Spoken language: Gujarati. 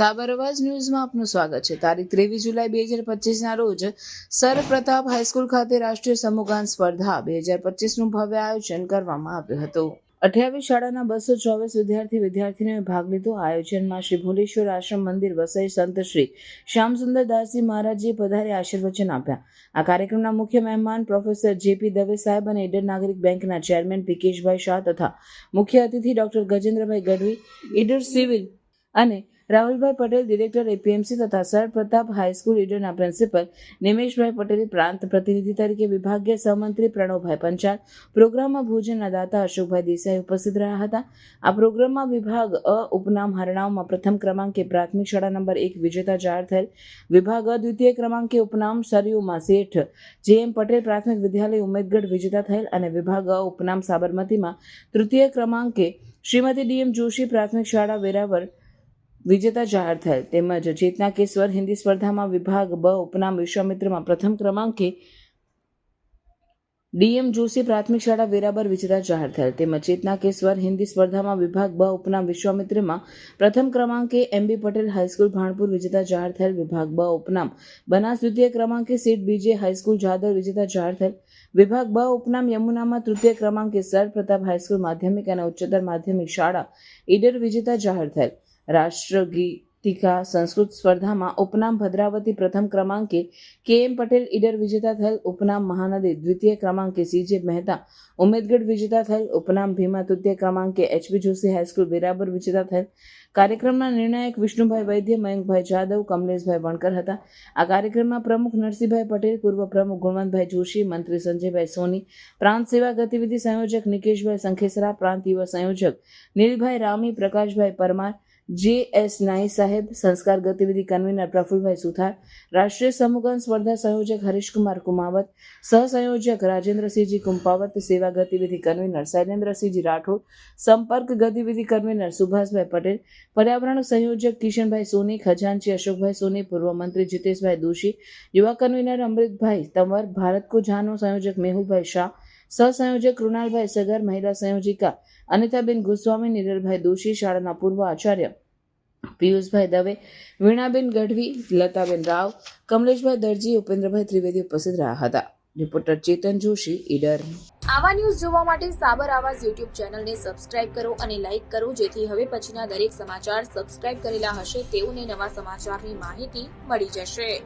સાબરવાજ ન્યૂઝમાં આપનું સ્વાગત છે. તારીખ ત્રેવીસ જુલાઈ બે હજાર પચીસના રોજ સર પ્રતાપ હાઈસ્કૂલ ખાતે રાષ્ટ્રીય સમૂહગાન સ્પર્ધા બે હજાર પચીસનું ભવ્ય આયોજન કરવામાં આવ્યું હતું. અઠ્યાવીસ શાળાના બસો ચોવીસ વિદ્યાર્થી વિદ્યાર્થીઓએ ભાગ લીધો. આયોજનમાં શ્રી ભુલેશ્વર આશ્રમ મંદિર વસઈ સંત શ્રી શ્યામસુંદર દાસજી મહારાજજીએ પધારે આશીર્વચન આપ્યા. આ કાર્યક્રમના મુખ્ય મહેમાન પ્રોફેસર જેપી દવે સાહેબ અને ઈડર નાગરિક બેંકના ચેરમેન પિકેશભાઈ શાહ તથા મુખ્ય અતિથિ ડોક્ટર ગજેન્દ્રભાઈ ગઢવી, ઈડર સિવિલ અને રાહુલભાઈ પટેલ ડિરેક્ટર એપીએમસી તથા સર પ્રતાપ હાઈસ્કૂલ ઈડરના પ્રિન્સિપલ નિમેશભાઈ પટેલ પ્રાંત પ્રતિનિધિ તરીકે વિભાગીય સહમંત્રી પ્રણવભાઈ પંચાલ પ્રોગ્રામમાં ભોજનના દાતા અશોકભાઈ દેસાઈ ઉપસ્થિત રહ્યા હતા. આ પ્રોગ્રામમાં વિભાગ અ ઉપનામ હરણાવમાં પ્રથમ ક્રમાંકે પ્રાથમિક શાળા નંબર એક વિજેતા જાહેર થયેલ. વિભાગ અ દ્વિતીય ક્રમાંકે ઉપનામ સરયુમાં શેઠ જે એમ પટેલ પ્રાથમિક વિદ્યાલય ઉમેદગઢ વિજેતા થયેલ અને વિભાગ અ ઉપનામ સાબરમતીમાં તૃતીય ક્રમાંકે શ્રીમતી ડીએમ જોશી પ્રાથમિક શાળા વેરાવળ વિજેતા જાહેર થયેલ. તેમજ ચેતના કેશ્વર હિન્દી સ્પર્ધામાં વિભાગ બ ઉપનામ વિશ્વામિત્રમાં પ્રથમ ક્રમાંકે ડીએમ જોશી પ્રાથમિક શાળા વેરાબર વિજેતા જાહેર થયેલ. તેમજ ચેતના કેશ્વર હિન્દી સ્પર્ધામાં વિભાગ બ ઉપનામ વિશ્વામિત્રમાં પ્રથમ ક્રમાંકે MB Patel high school Bhanpur વિજેતા જાહેર થયેલ. વિભાગ બ ઉપનામ બનાસ દ્વિતીય ક્રમાંકે સીટ બીજે હાઈસ્કૂલ જાદર વિજેતા જાહેર થયેલ. વિભાગ બ ઉપનામ યમુનામાં તૃતીય ક્રમાંકે સર પ્રતાપ હાઈસ્કૂલ માધ્યમિક અને ઉચ્ચતર માધ્યમિક શાળા ઈડર વિજેતા જાહેર થયેલ. રાષ્ટ્રગીતિકા સંસ્કૃત સ્પર્ધામાં ઉપનામ ભદ્રાવતી પ્રથમ ક્રમાંકે કે એમ પટેલ ઈડર વિજેતા થયેલ ઉપનામ મહાનદી દ્વિતીય ક્રમાંકે સીજે મહેતા ઉમેદગઢ વિજેતા થયેલ ઉપનામ ભીમા તૃતીય ક્રમાંકે એચપી જોશી હાઈસ્કૂલ બિરાબર વિજેતા થયેલ. કાર્યક્રમના નિર્ણાયક વિષ્ણુભાઈ વૈદ્ય, મયંકભાઈ જાદવ, કમલેશભાઈ વણકર હતા. આ કાર્યક્રમમાં પ્રમુખ નરસિંહભાઈ પટેલ, પૂર્વ પ્રમુખ ગુણવંતભાઈ જોશી, મંત્રી સંજયભાઈ સોની, પ્રાંત સેવા ગતિવિધિ સંયોજક નિકેશભાઈ સંખેસરા, પ્રાંત યુવા સંયોજક નીલભાઈ રામી, પ્રકાશભાઈ પરમાર જે એસ નાઈ સાહેબ, સંસ્કાર ગતિવિધિ કન્વીનર પ્રફુલભાઈ સુથાર, રાષ્ટ્રીય સમૂહગાન સ્પર્ધા સંયોજક હરીશકુમાર કુમાવત, સહસંયોજક રાજેન્દ્રસિંહજી કુંપાવત, સેવા ગતિવિધિ કન્વીનર શૈલેન્દ્રસિંહજી રાઠોડ, સંપર્ક ગતિવિધિ કન્વીનર સુભાષભાઈ પટેલ, પર્યાવરણ સંયોજક કિશનભાઈ સોની, ખજાનચી અશોકભાઈ સોની, પૂર્વ મંત્રી જીતેશભાઈ દોશી, યુવા કન્વીનર અમૃતભાઈ તંવર, ભારત કો જાનો સંયોજક મેહુલભાઈ શાહ સહસંયોજક કૃણાલભાઈ સગર મહિલા સંયોજિકા, અનિતાબેન ગોસ્વામી, નિરલભાઈ દોશી શાળાના પૂર્વ આચાર્ય, પિયુષભાઈ દવે, વીણાબેન ગઢવી, લતાબેન રાવ, કમલેશભાઈ દરજી, ઉપેન્દ્રભાઈ ત્રિવેદી ઉપસ્થિત રહ્યા હતા. રિપોર્ટર ચેતન જોશી, ઈડર. આવા ન્યૂઝ જોવા માટે સાબર આવાજ યુટ્યુબ ચેનલને સબસ્ક્રાઇબ કરો અને લાઇક કરો, જેથી હવે પછીના દરેક સમાચાર સબસ્ક્રાઇબ કરેલા હશે તેઓને નવા સમાચારની માહિતી મળી જશે.